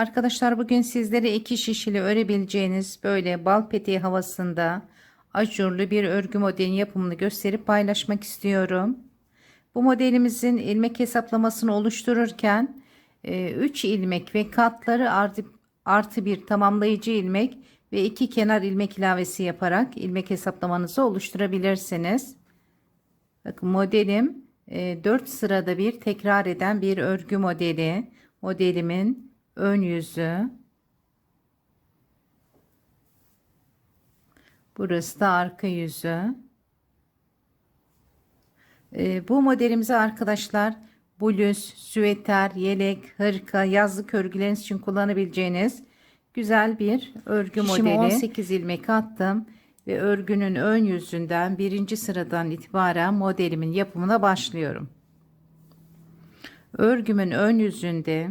Arkadaşlar bugün sizlere iki şişili örebileceğiniz böyle bal peteği havasında ajurlu bir örgü modelin yapımını gösterip paylaşmak istiyorum. Bu modelimizin ilmek hesaplamasını oluştururken 3 ilmek ve katları artı, artı bir tamamlayıcı ilmek ve iki kenar ilmek ilavesi yaparak ilmek hesaplamanızı oluşturabilirsiniz. Bakın modelim 4 sırada bir tekrar eden bir örgü modeli. Modelimin ön yüzü. Burası da arka yüzü. Ee, bu modelimizi arkadaşlar bluz, süveter, yelek, hırka, yazlık örgüleriniz için kullanabileceğiniz güzel bir örgü modeli. Şimdi 18 ilmek attım ve örgünün ön yüzünden birinci sıradan itibaren modelimin yapımına başlıyorum. Örgümün ön yüzünde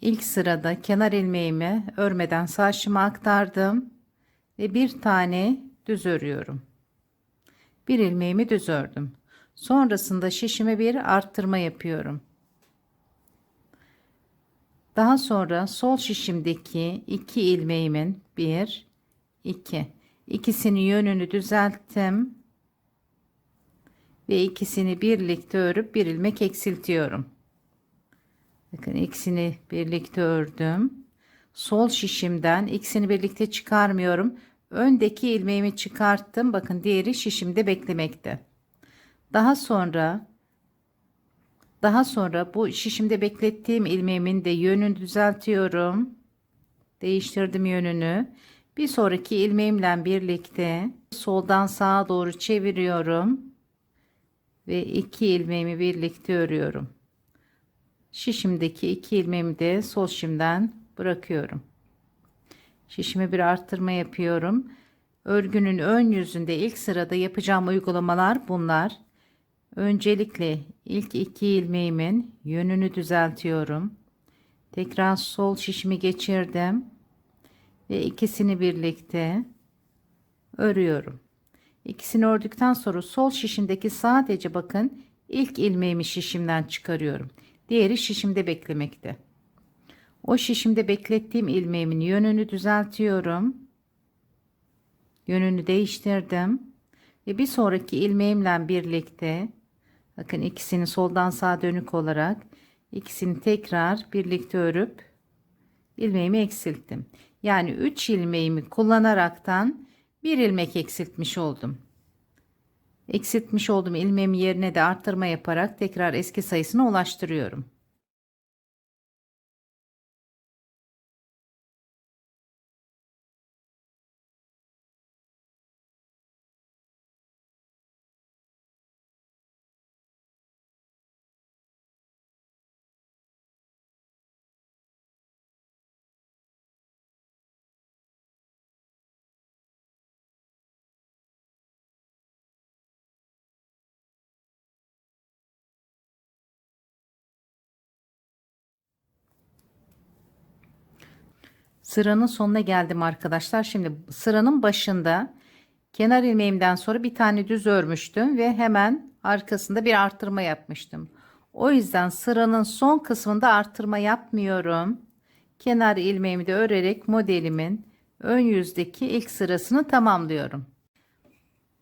ilk sırada kenar ilmeğimi örmeden sağ şıma aktardım ve bir tane düz örüyorum. Bir ilmeğimi düz ördüm. Sonrasında şişime bir arttırma yapıyorum. Daha sonra sol şişimdeki iki ilmeğimin bir, iki, ikisini yönünü düzelttim ve ikisini birlikte örüp bir ilmek eksiltiyorum. Bakın ikisini birlikte ördüm. Sol şişimden ikisini birlikte çıkarmıyorum. Öndeki ilmeğimi çıkarttım. Bakın diğeri şişimde beklemekte. Daha sonra daha sonra bu şişimde beklettiğim ilmeğimin de yönünü düzeltiyorum. Değiştirdim yönünü. Bir sonraki ilmeğimle birlikte soldan sağa doğru çeviriyorum. Ve iki ilmeğimi birlikte örüyorum. Şişimdeki iki ilmeğimi de sol şimden bırakıyorum. Şişime bir arttırma yapıyorum. Örgünün ön yüzünde ilk sırada yapacağım uygulamalar bunlar. Öncelikle ilk iki ilmeğimin yönünü düzeltiyorum. Tekrar sol şişimi geçirdim ve ikisini birlikte örüyorum. İkisini ördükten sonra sol şişimdeki sadece bakın ilk ilmeğimi şişimden çıkarıyorum. Diğeri şişimde beklemekte. O şişimde beklettiğim ilmeğimin yönünü düzeltiyorum. Yönünü değiştirdim. Ve bir sonraki ilmeğimle birlikte bakın ikisini soldan sağa dönük olarak ikisini tekrar birlikte örüp ilmeğimi eksilttim. Yani 3 ilmeğimi kullanaraktan bir ilmek eksiltmiş oldum. Eksiltmiş olduğum ilmeğim yerine de arttırma yaparak tekrar eski sayısına ulaştırıyorum. Sıranın sonuna geldim arkadaşlar. Şimdi sıranın başında kenar ilmeğimden sonra bir tane düz örmüştüm ve hemen arkasında bir arttırma yapmıştım. O yüzden sıranın son kısmında arttırma yapmıyorum. Kenar ilmeğimi de örerek modelimin ön yüzdeki ilk sırasını tamamlıyorum.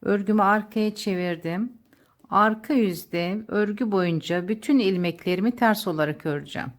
Örgümü arkaya çevirdim. Arka yüzde örgü boyunca bütün ilmeklerimi ters olarak öreceğim.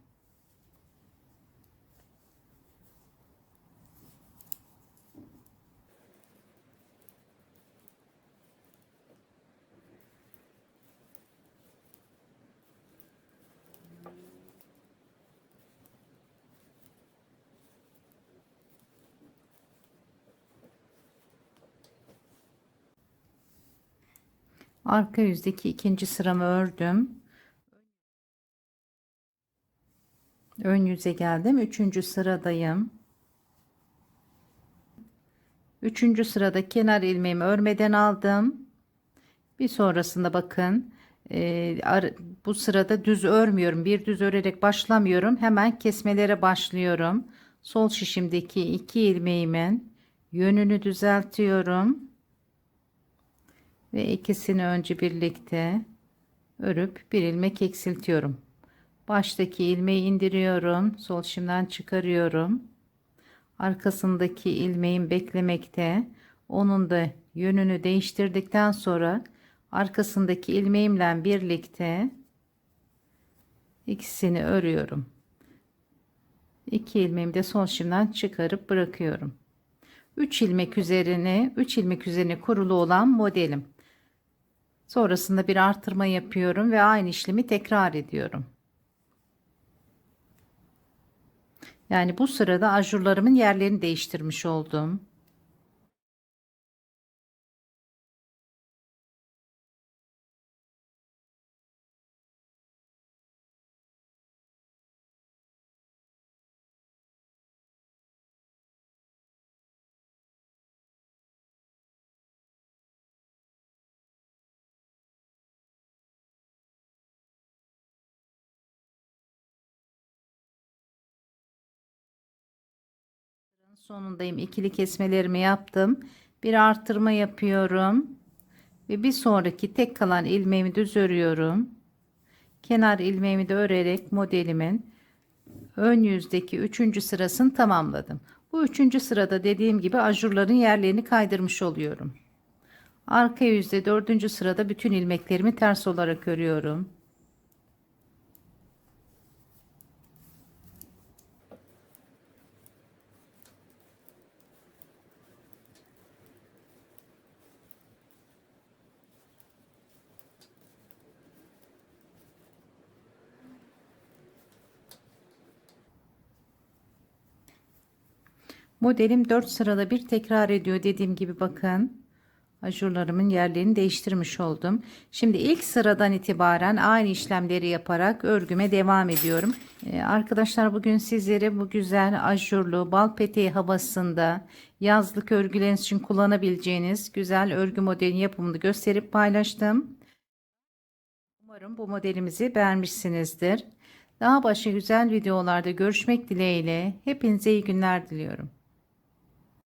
Arka yüzdeki ikinci sıramı ördüm. Ön yüze geldim. Üçüncü sıradayım. Üçüncü sırada kenar ilmeğimi örmeden aldım. Bir sonrasında bakın e, bu sırada düz örmüyorum. Bir düz örerek başlamıyorum. Hemen kesmelere başlıyorum. Sol şişimdeki iki ilmeğimin yönünü düzeltiyorum ve ikisini önce birlikte örüp bir ilmek eksiltiyorum. Baştaki ilmeği indiriyorum. Sol şimden çıkarıyorum. Arkasındaki ilmeğim beklemekte. Onun da yönünü değiştirdikten sonra arkasındaki ilmeğimle birlikte ikisini örüyorum. İki ilmeğimi de sol şimden çıkarıp bırakıyorum. 3 ilmek üzerine 3 ilmek üzerine kurulu olan modelim. Sonrasında bir artırma yapıyorum ve aynı işlemi tekrar ediyorum. Yani bu sırada ajurlarımın yerlerini değiştirmiş oldum. Sonundayım. İkili kesmelerimi yaptım. Bir artırma yapıyorum. Ve bir sonraki tek kalan ilmeğimi düz örüyorum. Kenar ilmeğimi de örerek modelimin ön yüzdeki üçüncü sırasını tamamladım. Bu üçüncü sırada dediğim gibi ajurların yerlerini kaydırmış oluyorum. Arka yüzde dördüncü sırada bütün ilmeklerimi ters olarak örüyorum. Modelim 4 sırada bir tekrar ediyor dediğim gibi bakın. Ajurlarımın yerlerini değiştirmiş oldum. Şimdi ilk sıradan itibaren aynı işlemleri yaparak örgüme devam ediyorum. Ee, arkadaşlar bugün sizlere bu güzel ajurlu bal peteği havasında yazlık örgüleriniz için kullanabileceğiniz güzel örgü modeli yapımını gösterip paylaştım. Umarım bu modelimizi beğenmişsinizdir. Daha başka güzel videolarda görüşmek dileğiyle hepinize iyi günler diliyorum.